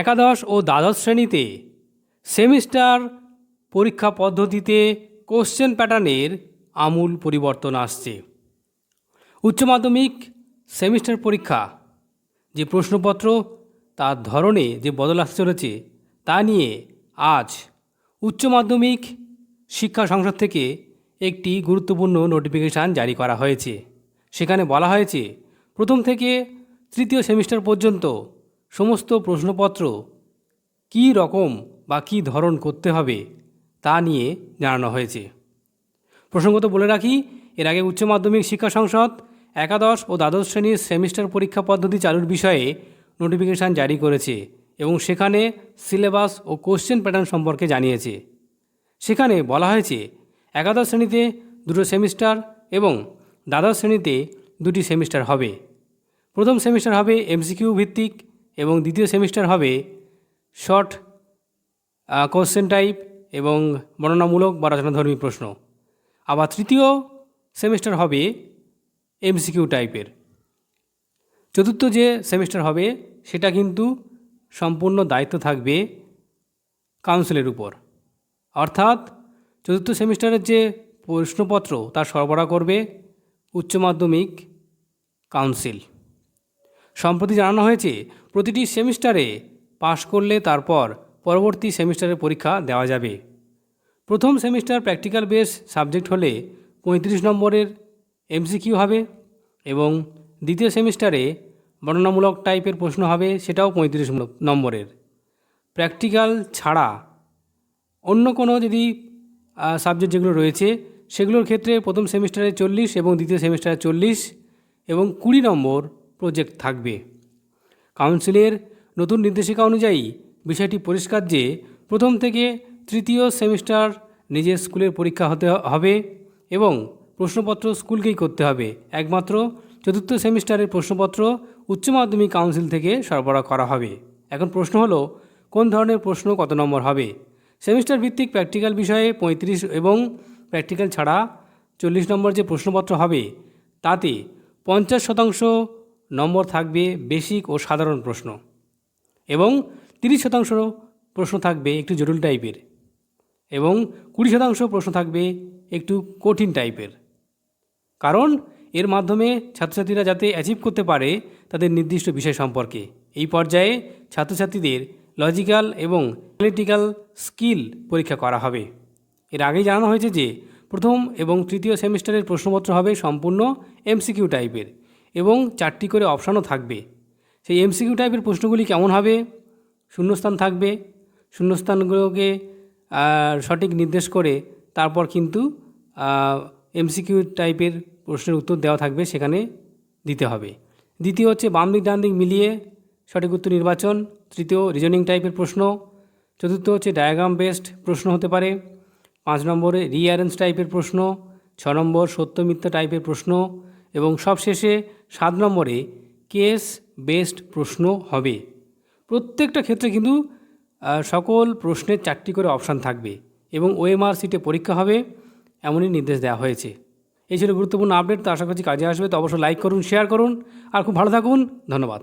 একাদশ ও দ্বাদশ শ্রেণীতে সেমিস্টার পরীক্ষা পদ্ধতিতে কোশ্চেন প্যাটার্নের আমূল পরিবর্তন আসছে। উচ্চ মাধ্যমিক সেমিস্টার পরীক্ষা যে প্রশ্নপত্র, তার ধরনে যে বদল আসতে চলেছে, তা নিয়ে আজ উচ্চ মাধ্যমিক শিক্ষা সংসদ থেকে একটি গুরুত্বপূর্ণ নোটিফিকেশান জারি করা হয়েছে। সেখানে বলা হয়েছে, প্রথম থেকে তৃতীয় সেমিস্টার পর্যন্ত সমস্ত প্রশ্নপত্র কী রকম বা কী ধরন করতে হবে তা নিয়ে জানানো হয়েছে। প্রসঙ্গত বলে রাখি, এর আগে উচ্চ মাধ্যমিক শিক্ষা সংসদ, একাদশ ও দ্বাদশ শ্রেণির সেমিস্টার পরীক্ষা পদ্ধতি চালুর বিষয়ে নোটিফিকেশান জারি করেছে এবং সেখানে সিলেবাস ও কোশ্চেন প্যাটার্ন সম্পর্কে জানিয়েছে। সেখানে বলা হয়েছে, একাদশ শ্রেণীতে দুটো সেমিস্টার এবং দ্বাদশ শ্রেণীতে দুটি সেমিস্টার হবে। প্রথম সেমিস্টার হবে এমসিকিউ ভিত্তিক এবং দ্বিতীয় সেমিস্টার হবে শর্ট কোশ্চেন টাইপ এবং বর্ণনামূলক বা রচনাধর্মী প্রশ্ন। আবার তৃতীয় সেমিস্টার হবে এমসিকিউ টাইপের চতুর্থ যে সেমিস্টার হবে, সেটা কিন্তু সম্পূর্ণ দায়িত্ব থাকবে কাউন্সিলের উপর। অর্থাৎ চতুর্থ সেমিস্টারের যে প্রশ্নপত্র, তা সরবরাহ করবে উচ্চ মাধ্যমিক কাউন্সিল সম্প্রতি জানানো হয়েছে, প্রতিটি সেমিস্টারে পাশ করলে তারপর পরবর্তী সেমিস্টারের পরীক্ষা দেওয়া যাবে। প্রথম সেমিস্টার প্র্যাকটিক্যাল বেস সাবজেক্ট হলে পঁয়ত্রিশ নম্বরের এমসিকিউ হবে এবং দ্বিতীয় সেমিস্টারে বর্ণনামূলক টাইপের প্রশ্ন হবে, সেটাও পঁয়ত্রিশ নম্বরের। প্র্যাকটিক্যাল ছাড়া অন্য কোনো যদি সাবজেক্ট যেগুলো রয়েছে, সেগুলোর ক্ষেত্রে প্রথম সেমিস্টারে চল্লিশ এবং দ্বিতীয় সেমিস্টারে চল্লিশ এবং কুড়ি নম্বর প্রজেক্ট থাকবে। কাউন্সিলের নতুন নির্দেশিকা অনুযায়ী বিষয়টি পরিষ্কার যে প্রথম থেকে তৃতীয় সেমিস্টার নিজের স্কুলের পরীক্ষা হতে হবে এবং প্রশ্নপত্র স্কুলকেই করতে হবে। একমাত্র চতুর্থ সেমিস্টারের প্রশ্নপত্র উচ্চ মাধ্যমিক কাউন্সিল থেকে সরবরাহ করা হবে। এখন প্রশ্ন হলো, কোন ধরনের প্রশ্ন কত নম্বর হবে? সেমিস্টার ভিত্তিক প্র্যাকটিক্যাল বিষয়ে পঁয়ত্রিশ এবং প্র্যাকটিক্যাল ছাড়া চল্লিশ নম্বর যে প্রশ্নপত্র হবে, তাতে পঞ্চাশ শতাংশ নম্বর থাকবে বেসিক ও সাধারণ প্রশ্ন। এবং তিরিশ শতাংশ প্রশ্ন থাকবে একটু জটিল টাইপের। এবং কুড়ি শতাংশ প্রশ্ন থাকবে একটু কঠিন টাইপের। কারণ এর মাধ্যমে ছাত্রছাত্রীরা যাতে অ্যাচিভ করতে পারে তাদের নির্দিষ্ট বিষয় সম্পর্কে। এই পর্যায়ে ছাত্রছাত্রীদের লজিক্যাল এবং অ্যানালিটিক্যাল স্কিল পরীক্ষা করা হবে। এর আগেই জানানো হয়েছে যে প্রথম এবং তৃতীয় সেমিস্টারের প্রশ্নপত্র হবে সম্পূর্ণ এমসিকিউ টাইপের এবং চারটি করে অপশানও থাকবে। সেই এমসিকিউ টাইপের প্রশ্নগুলি কেমন হবে? শূন্যস্থান থাকবে। শূন্যস্থানগুলোকে সঠিক নির্দেশ করে তারপর কিন্তু এমসিকিউ টাইপের প্রশ্নের উত্তর দেওয়া থাকবে, সেখানে দিতে হবে। দ্বিতীয় হচ্ছে বাম দিক ডান দিক মিলিয়ে সঠিক উত্তর নির্বাচন। তৃতীয় রিজনিং টাইপের প্রশ্ন। চতুর্থ হচ্ছে ডায়াগ্রাম বেসড প্রশ্ন হতে পারে। পাঁচ নম্বরে রিঅ্যারেঞ্জ টাইপের প্রশ্ন। ছ নম্বর সত্য টাইপের প্রশ্ন। এবং সবশেষে সাত নম্বরে কেস বেস্ট প্রশ্ন হবে। প্রত্যেকটা ক্ষেত্রে কিন্তু সকল প্রশ্নের চারটি করে অপশান থাকবে এবং ওএমআর সিটে পরীক্ষা হবে এমনই নির্দেশ দেওয়া হয়েছে। এই ছিল গুরুত্বপূর্ণ আপডেট, তো আশা করছি কাজে আসবে। তো অবশ্যই লাইক করুন শেয়ার করুন, আর খুব ভালো থাকুন। ধন্যবাদ।